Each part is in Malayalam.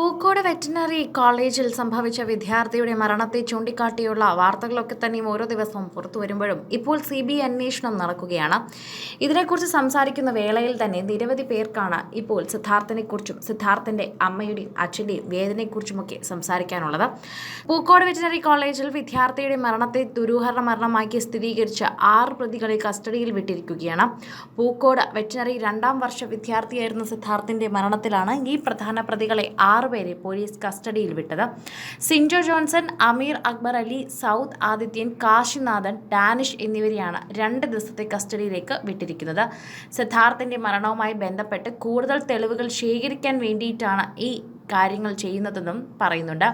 പൂക്കോട് വെറ്റിനറി കോളേജിൽ സംഭവിച്ച വിദ്യാർത്ഥിയുടെ മരണത്തെ ചൂണ്ടിക്കാട്ടിയുള്ള വാർത്തകളൊക്കെ തന്നെയും ഓരോ ദിവസവും പുറത്തു വരുമ്പോഴും ഇപ്പോൾ സി ബി ഐ അന്വേഷണം നടക്കുകയാണ്. ഇതിനെക്കുറിച്ച് സംസാരിക്കുന്ന വേളയിൽ തന്നെ നിരവധി പേർക്കാണ് ഇപ്പോൾ സിദ്ധാർത്ഥനെക്കുറിച്ചും സിദ്ധാർത്ഥന്റെ അമ്മയുടെയും അച്ഛന്റെയും വേദനയെക്കുറിച്ചുമൊക്കെ സംസാരിക്കാനുള്ളത്. പൂക്കോട് വെറ്റിനറി കോളേജിൽ വിദ്യാർത്ഥിയുടെ മരണത്തെ ദുരൂഹരണ മരണമാക്കി സ്ഥിരീകരിച്ച ആറ് പ്രതികളെ കസ്റ്റഡിയിൽ വിട്ടിരിക്കുകയാണ്. പൂക്കോട് വെറ്റിനറി രണ്ടാം വർഷ വിദ്യാർത്ഥിയായിരുന്ന സിദ്ധാർത്ഥിന്റെ മരണത്തിലാണ് ഈ പ്രധാന പ്രതികളെ ആറുപേരെ പോലീസ് കസ്റ്റഡിയിൽ വിട്ടത്. സിൻജോ ജോൺസൺ അമീർ അക്ബർ അലി സൗദ് ആദിത്യൻ കാശിനാഥൻ ഡാനിഷ് എന്നിവരെയാണ് രണ്ട് ദിവസത്തെ കസ്റ്റഡിയിലേക്ക് വിട്ടിരിക്കുന്നത്. സിദ്ധാർത്ഥിന്റെ മരണവുമായി ബന്ധപ്പെട്ട് കൂടുതൽ തെളിവുകൾ ശേഖരിക്കാൻ വേണ്ടിയിട്ടാണ് ഈ കാര്യങ്ങൾ ചെയ്യുന്നതെന്നും പറയുന്നുണ്ട്.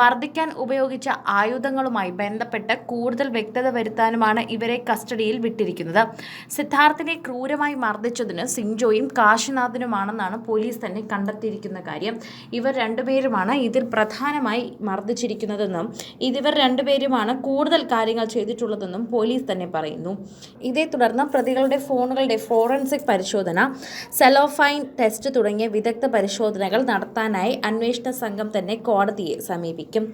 മർദ്ദിക്കാൻ ഉപയോഗിച്ച ആയുധങ്ങളുമായി ബന്ധപ്പെട്ട് കൂടുതൽ വ്യക്തത വരുത്താനുമാണ് ഇവരെ കസ്റ്റഡിയിൽ വിട്ടിരിക്കുന്നത്. സിദ്ധാർത്ഥിനെ ക്രൂരമായി മർദ്ദിച്ചതിന് സിൻജോയും കാശിനാഥനുമാണെന്നാണ് പോലീസ് തന്നെ കണ്ടെത്തിയിരിക്കുന്ന കാര്യം. ഇവർ രണ്ടുപേരുമാണ് ഇതിൽ പ്രധാനമായി മർദ്ദിച്ചിരിക്കുന്നതെന്നും ഇതിവർ രണ്ടുപേരുമാണ് കൂടുതൽ കാര്യങ്ങൾ ചെയ്തിട്ടുള്ളതെന്നും പോലീസ് തന്നെ പറയുന്നു. ഇതേ തുടർന്ന് പ്രതികളുടെ ഫോണുകളുടെ ഫോറൻസിക് പരിശോധന സെലോഫൈൻ ടെസ്റ്റ് തുടങ്ങിയ വിദഗ്ധ പരിശോധനകൾ നടത്താനായി അന്വേഷണ സംഘം തന്നെ കോടതിയെ സമീപിക്കും.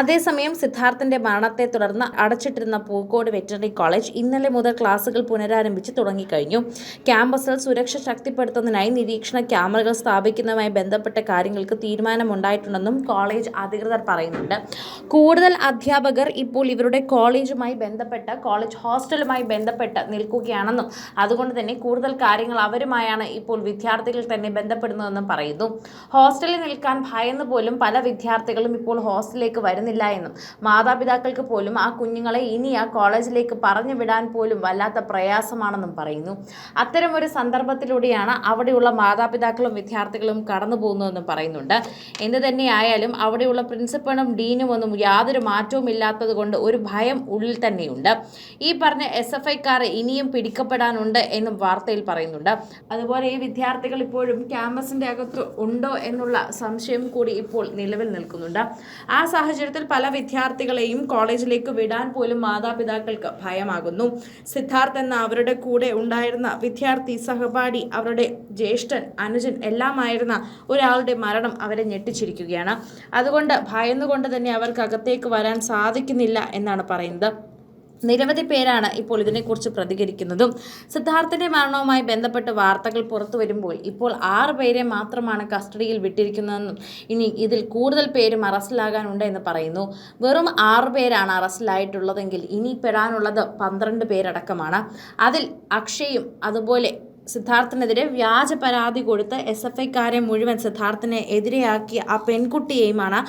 അതേസമയം സിദ്ധാർത്ഥന്റെ മരണത്തെ തുടർന്ന് അടച്ചിട്ടിരുന്ന പൂക്കോട് വെറ്ററിനറി കോളേജ് ഇന്നലെ മുതൽ ക്ലാസുകൾ പുനരാരംഭിച്ച് തുടങ്ങിക്കഴിഞ്ഞു. ക്യാമ്പസിൽ സുരക്ഷ ശക്തിപ്പെടുത്തുന്നതിനായി നിരീക്ഷണ ക്യാമറകൾ സ്ഥാപിക്കുന്നതുമായി ബന്ധപ്പെട്ട കാര്യങ്ങൾക്ക് തീരുമാനമുണ്ടായിട്ടുണ്ടെന്നും കോളേജ് അധികൃതർ പറയുന്നുണ്ട്. കൂടുതൽ അധ്യാപകർ ഇപ്പോൾ ഇവരുടെ കോളേജുമായി ബന്ധപ്പെട്ട് കോളേജ് ഹോസ്റ്റലുമായി ബന്ധപ്പെട്ട് നിൽക്കുകയാണെന്നും അതുകൊണ്ട് തന്നെ കൂടുതൽ കാര്യങ്ങൾ അവരുമായാണ് ഇപ്പോൾ വിദ്യാർത്ഥികൾ തന്നെ ബന്ധപ്പെടുന്നതെന്നും പറയുന്നു. ഹോസ്റ്റലിൽ നിൽക്കാൻ ഭയന്ന് പോലും പല വിദ്യാർത്ഥികളും ഇപ്പോൾ ഹോസ്റ്റലിലേക്ക് വരുന്നില്ല എന്നും മാതാപിതാക്കൾക്ക് പോലും ആ കുഞ്ഞുങ്ങളെ ഇനി ആ കോളേജിലേക്ക് പറഞ്ഞു വിടാൻ പോലും വല്ലാത്ത പ്രയാസമാണെന്നും പറയുന്നു. അത്തരം ഒരു സന്ദർഭത്തിലൂടെയാണ് അവിടെയുള്ള മാതാപിതാക്കളും വിദ്യാർത്ഥികളും കടന്നു പോകുന്നതെന്നും പറയുന്നുണ്ട്. എന്ത് തന്നെയായാലും അവിടെയുള്ള പ്രിൻസിപ്പളും ഡീനും ഒന്നും യാതൊരു മാറ്റവും ഇല്ലാത്തത് കൊണ്ട് ഒരു ഭയം ഉള്ളിൽ തന്നെയുണ്ട്. ഈ പറഞ്ഞ എസ് എഫ് ഐക്കാർ ഇനിയും പിടിക്കപ്പെടാനുണ്ട് എന്നും വാർത്തയിൽ പറയുന്നുണ്ട്. അതുപോലെ ഈ വിദ്യാർത്ഥികൾ ഇപ്പോഴും ക്യാമ്പസിന്റെ അകത്ത് ഉണ്ടോ എന്നുള്ള സംശയം കൂടി ഇപ്പോൾ നിലവിൽ നിൽക്കുന്നുണ്ട്. ആ സാഹചര്യത്തിൽ പല വിദ്യാർത്ഥികളെയും കോളേജിലേക്ക് വിടാൻ പോലും മാതാപിതാക്കൾക്ക് ഭയമാകുന്നു. സിദ്ധാർത്ഥ് എന്ന അവരുടെ കൂടെ ഉണ്ടായിരുന്ന വിദ്യാർത്ഥി സഹപാഠി അവരുടെ ജ്യേഷ്ഠൻ അനുജൻ എല്ലാമായിരുന്ന ഒരാളുടെ മരണം അവരെ ഞെട്ടിച്ചിരിക്കുകയാണ്. അതുകൊണ്ട് ഭയന്നുകൊണ്ട് തന്നെ അവർക്ക് അകത്തേക്ക് വരാൻ സാധിക്കുന്നില്ല എന്നാണ് പറയുന്നത്. നിരവധി പേരാണ് ഇപ്പോൾ ഇതിനെക്കുറിച്ച് പ്രതികരിക്കുന്നതും. സിദ്ധാർത്ഥിന്റെ മരണവുമായി ബന്ധപ്പെട്ട് വാർത്തകൾ പുറത്തു വരുമ്പോൾ ഇപ്പോൾ ആറ് പേരെ മാത്രമാണ് കസ്റ്റഡിയിൽ വിട്ടിരിക്കുന്നതെന്നും ഇനി ഇതിൽ കൂടുതൽ പേരും അറസ്റ്റിലാകാനുണ്ട് എന്ന് പറയുന്നു. വെറും ആറ് പേരാണ് അറസ്റ്റിലായിട്ടുള്ളതെങ്കിൽ ഇനി പെടാനുള്ളത് പന്ത്രണ്ട് പേരടക്കമാണ്. അതിൽ അക്ഷയും അതുപോലെ സിദ്ധാർത്ഥിനെതിരെ വ്യാജ പരാതി കൊടുത്ത് എസ് എഫ് ഐക്കാരെ മുഴുവൻ സിദ്ധാർത്ഥിനെ എതിരെയാക്കിയ ആ പെൺകുട്ടിയെയുമാണ്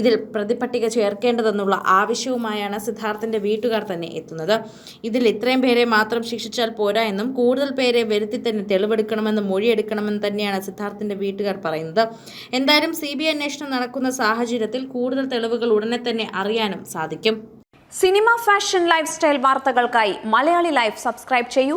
ഇതിൽ പ്രതിപട്ടിക ചേർക്കേണ്ടതെന്നുള്ള ആവശ്യവുമായാണ് സിദ്ധാർത്ഥിന്റെ വീട്ടുകാർ തന്നെ എത്തുന്നത്. ഇതിൽ ഇത്രയും പേരെ മാത്രം ശിക്ഷിച്ചാൽ പോരാ എന്നും കൂടുതൽ പേരെ വരുത്തി തന്നെ തെളിവെടുക്കണമെന്നും മൊഴിയെടുക്കണമെന്ന് തന്നെയാണ് സിദ്ധാർത്ഥിന്റെ വീട്ടുകാർ പറയുന്നത്. എന്തായാലും സി ബി അന്വേഷണം നടക്കുന്ന സാഹചര്യത്തിൽ കൂടുതൽ തെളിവുകൾ ഉടനെ തന്നെ അറിയാനും സാധിക്കും. സിനിമ ഫാഷൻ ലൈഫ് സ്റ്റൈൽ വാർത്തകൾക്കായി മലയാളി ലൈഫ് സബ്സ്ക്രൈബ് ചെയ്യൂ.